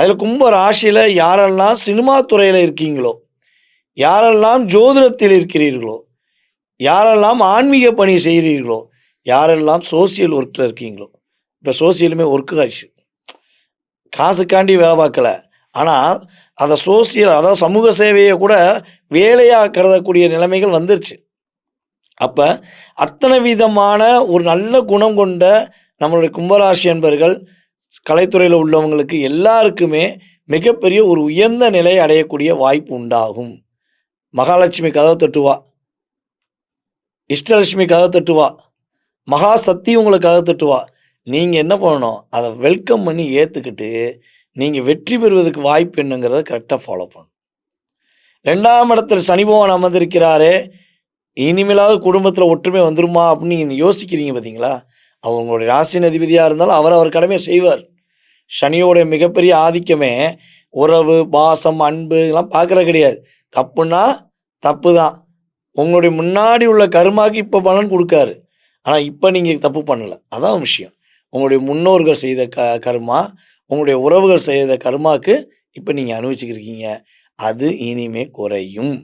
அதில் கும்ப ராசியில் யாரெல்லாம் சினிமா துறையில் இருக்கீங்களோ யாரெல்லாம் ஜோதிடத்தில் இருக்கிறீர்களோ யாரெல்லாம் ஆன்மீக பணி செய்கிறீர்களோ யாரெல்லாம் சோசியல் ஒர்க்கில் இருக்கீங்களோ இப்போ சோசியலுமே ஒர்க்கு ஆச்சு காசுக்காண்டி வேலை பார்க்கல. ஆனால் அதை சோசியல் அதாவது சமூக சேவையை கூட வேலையாக கருதக்கூடிய நிலைமைகள் வந்துருச்சு. அப்போ அத்தனை விதமான ஒரு நல்ல குணம் கொண்ட நம்மளுடைய கும்பராசி என்பர்கள் கலைத்துறையில் உள்ளவங்களுக்கு எல்லாருக்குமே மிகப்பெரிய ஒரு உயர்ந்த நிலை அடையக்கூடிய வாய்ப்பு உண்டாகும். மகாலட்சுமி கதவை தட்டுவா. இஷ்டலட்சுமி கதவை தட்டுவா. மகா சக்தி உங்களுக்கு கதவை தட்டுவா. நீங்கள் என்ன பண்ணணும்? அதை வெல்கம் பண்ணி ஏற்றுக்கிட்டு நீங்கள் வெற்றி பெறுவதற்கு வாய்ப்பு என்னங்கிறத கரெக்டாக ஃபாலோ பண்ணணும். ரெண்டாம் இடத்துல சனி பகவான் அமர்ந்திருக்கிறாரே. இனிமேலாவது குடும்பத்தில் ஒற்றுமை வந்துருமா அப்படின்னு நீங்கள் யோசிக்கிறீங்க பார்த்தீங்களா அவங்களுடைய ராசின் அதிபதியாக இருந்தாலும் அவர் அவர் கடமையை செய்வார். சனியோடைய மிகப்பெரிய ஆதிக்கமே உறவு பாசம் அன்பு இதெல்லாம் பார்க்குற கிடையாது. தப்புன்னா தப்பு தான் உங்களுடைய முன்னாடி உள்ள கருமாக்கு இப்போ பலன் கொடுக்காரு. ஆனால் இப்போ நீங்கள் தப்பு பண்ணலை. அதான் விஷயம். உங்களுடைய முன்னோர்கள் செய்த க கர்மா உங்களுடைய உறவுகள் செய்த கர்மாக்கு இப்போ நீங்கள் அனுபவிச்சுக்கிருக்கீங்க அது இனிமே குறையும்.